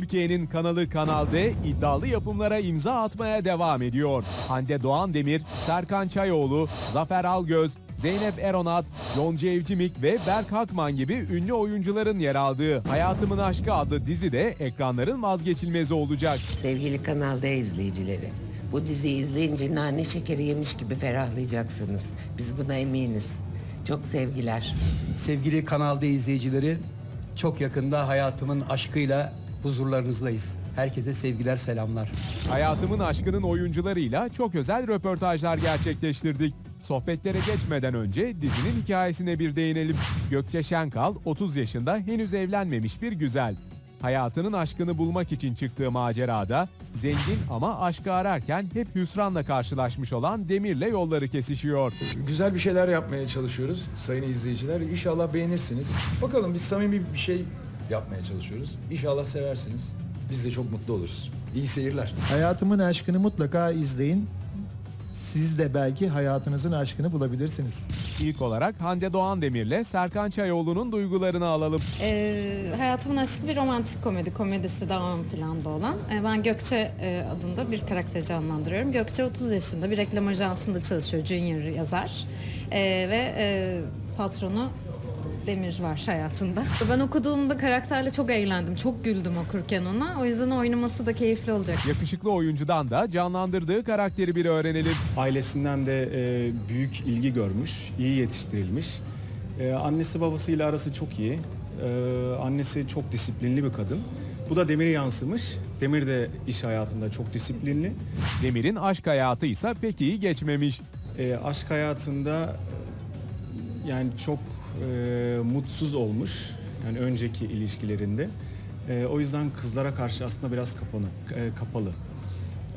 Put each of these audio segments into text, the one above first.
Türkiye'nin kanalı Kanal D iddialı yapımlara imza atmaya devam ediyor. Hande Doğan Demir, Serkan Çayoğlu, Zafer Algöz, Zeynep Eronat, Yonca Evcimik ve Berk Hakman gibi ünlü oyuncuların yer aldığı Hayatımın Aşkı adlı dizi de ekranların vazgeçilmezi olacak. Sevgili Kanal D izleyicileri, bu diziyi izleyince nane şekeri yemiş gibi ferahlayacaksınız. Biz buna eminiz. Çok sevgiler. Sevgili Kanal D izleyicileri, çok yakında hayatımın aşkıyla huzurlarınızdayız. Herkese sevgiler, selamlar. Hayatımın Aşkı'nın oyuncularıyla çok özel röportajlar gerçekleştirdik. Sohbetlere geçmeden önce dizinin hikayesine bir değinelim. Gökçe Şenkal 30 yaşında henüz evlenmemiş bir güzel. Hayatının aşkını bulmak için çıktığı macerada zengin ama aşkı ararken hep hüsranla karşılaşmış olan Demir'le yolları kesişiyor. Güzel bir şeyler yapmaya çalışıyoruz sayın izleyiciler. İnşallah beğenirsiniz. Bakalım biz samimi bir şey yapmaya çalışıyoruz. İnşallah seversiniz. Biz de çok mutlu oluruz. İyi seyirler. Hayatımın aşkını mutlaka izleyin. Siz de belki hayatınızın aşkını bulabilirsiniz. İlk olarak Hande Doğan Demir'le Serkan Çayoğlu'nun duygularını alalım. Ee, hayatımın aşkı bir romantik komedi. Komedisi daha ön planda olan. Ee, ben Gökçe e, adında bir karakteri canlandırıyorum. Gökçe 30 yaşında bir reklam ajansında çalışıyor. Junior yazar. Ee, ve e, patronu Demir var hayatında. Ben okuduğumda karakterle çok eğlendim. Çok güldüm okurken ona. O yüzden oynaması da keyifli olacak. Yakışıklı oyuncudan da canlandırdığı karakteri bir öğrenelim. Ailesinden de e, büyük ilgi görmüş, iyi yetiştirilmiş. E, annesi babasıyla arası çok iyi. E, annesi çok disiplinli bir kadın. Bu da Demir'e yansımış. Demir de iş hayatında çok disiplinli. Demir'in aşk hayatı ise pek iyi geçmemiş. E, aşk hayatında yani çok e, mutsuz olmuş. Yani önceki ilişkilerinde. E, o yüzden kızlara karşı aslında biraz kapanı, e, kapalı.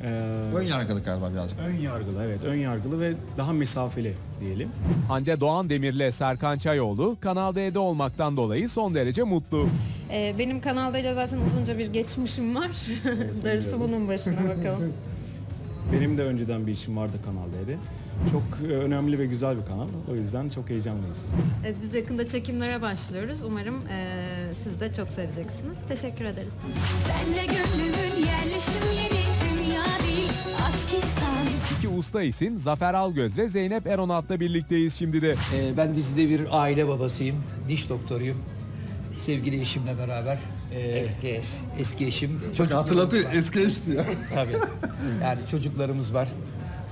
E, Ön yargılı galiba biraz. ön yargılı evet, ön yargılı ve daha mesafeli diyelim. Hande Doğan Demir'le Serkan Çayoğlu Kanal D'de olmaktan dolayı son derece mutlu. Ee, benim kanalda ile zaten uzunca bir geçmişim var. Darısı bunun başına bakalım. Benim de önceden bir işim vardı Kanal D'de. Çok e, önemli ve güzel bir kanal. O yüzden çok heyecanlıyız. Evet, biz yakında çekimlere başlıyoruz. Umarım eee, siz de çok seveceksiniz. Teşekkür ederiz. Sen de gönlümün yerleşim yeri dünya değil aşk İstanbul. İki usta isim Zafer Algöz ve Zeynep Eronat'la birlikteyiz şimdi de. Ee, ben dizide bir aile babasıyım, diş doktoruyum. Sevgili eşimle beraber. Ee, Eski eş. Eski eşim. Hatırlatıyor eski eş diyor. Tabii. Yani çocuklarımız var.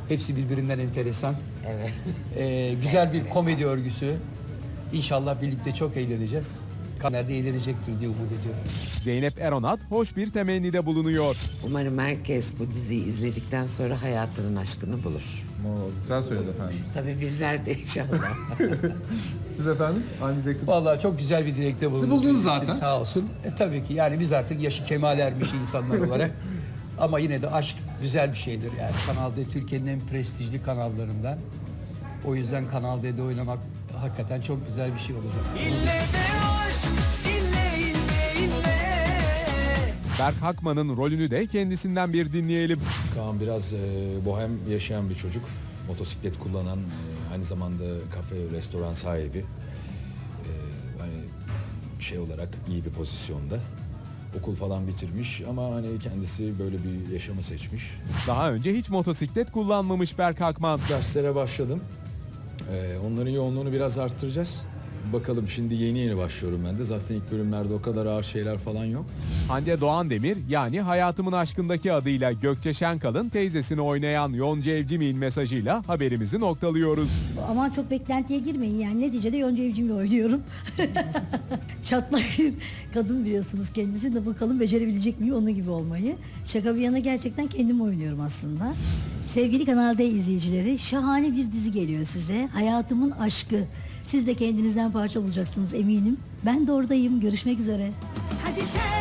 Hepsi birbirinden enteresan. Evet. Ee, güzel bir komedi örgüsü. İnşallah birlikte çok eğleneceğiz. Nerede eğlenecektir diye umut ediyorum. Zeynep Eronat hoş bir temennide bulunuyor. Umarım herkes bu diziyi izledikten sonra hayatının aşkını bulur. Oo, güzel söyledi efendim. Tabii bizler de inşallah. Siz efendim? Aynı direktif. Vallahi çok güzel bir dilekte bulunduk. buldunuz zaten. Sağ olsun. E, tabii ki yani biz artık yaşı kemal ermiş insanlar olarak. Ama yine de aşk güzel bir şeydir yani. Kanal D Türkiye'nin en prestijli kanallarından. O yüzden Kanal D'de oynamak hakikaten çok güzel bir şey olacak. Berk Hakman'ın rolünü de kendisinden bir dinleyelim. Kaan biraz e, bohem yaşayan bir çocuk. Motosiklet kullanan, e, aynı zamanda kafe, restoran sahibi. E, hani şey olarak iyi bir pozisyonda. Okul falan bitirmiş ama hani kendisi böyle bir yaşamı seçmiş. Daha önce hiç motosiklet kullanmamış Berk Hakman. Derslere başladım. E, onların yoğunluğunu biraz arttıracağız. Bakalım şimdi yeni yeni başlıyorum ben de. Zaten ilk bölümlerde o kadar ağır şeyler falan yok. Hande Doğan Demir yani Hayatımın Aşkındaki adıyla Gökçe Şenkal'ın teyzesini oynayan Yonca Evcimik'in mesajıyla haberimizi noktalıyoruz. Aman çok beklentiye girmeyin yani neticede Yonca Evcim'i oynuyorum. Çatlak bir kadın biliyorsunuz kendisi de bakalım becerebilecek miyim onun gibi olmayı. Şaka bir yana gerçekten kendim oynuyorum aslında. Sevgili Kanal D izleyicileri şahane bir dizi geliyor size. Hayatımın aşkı. Siz de kendinizden parça olacaksınız eminim. Ben de oradayım. Görüşmek üzere. Hadi sen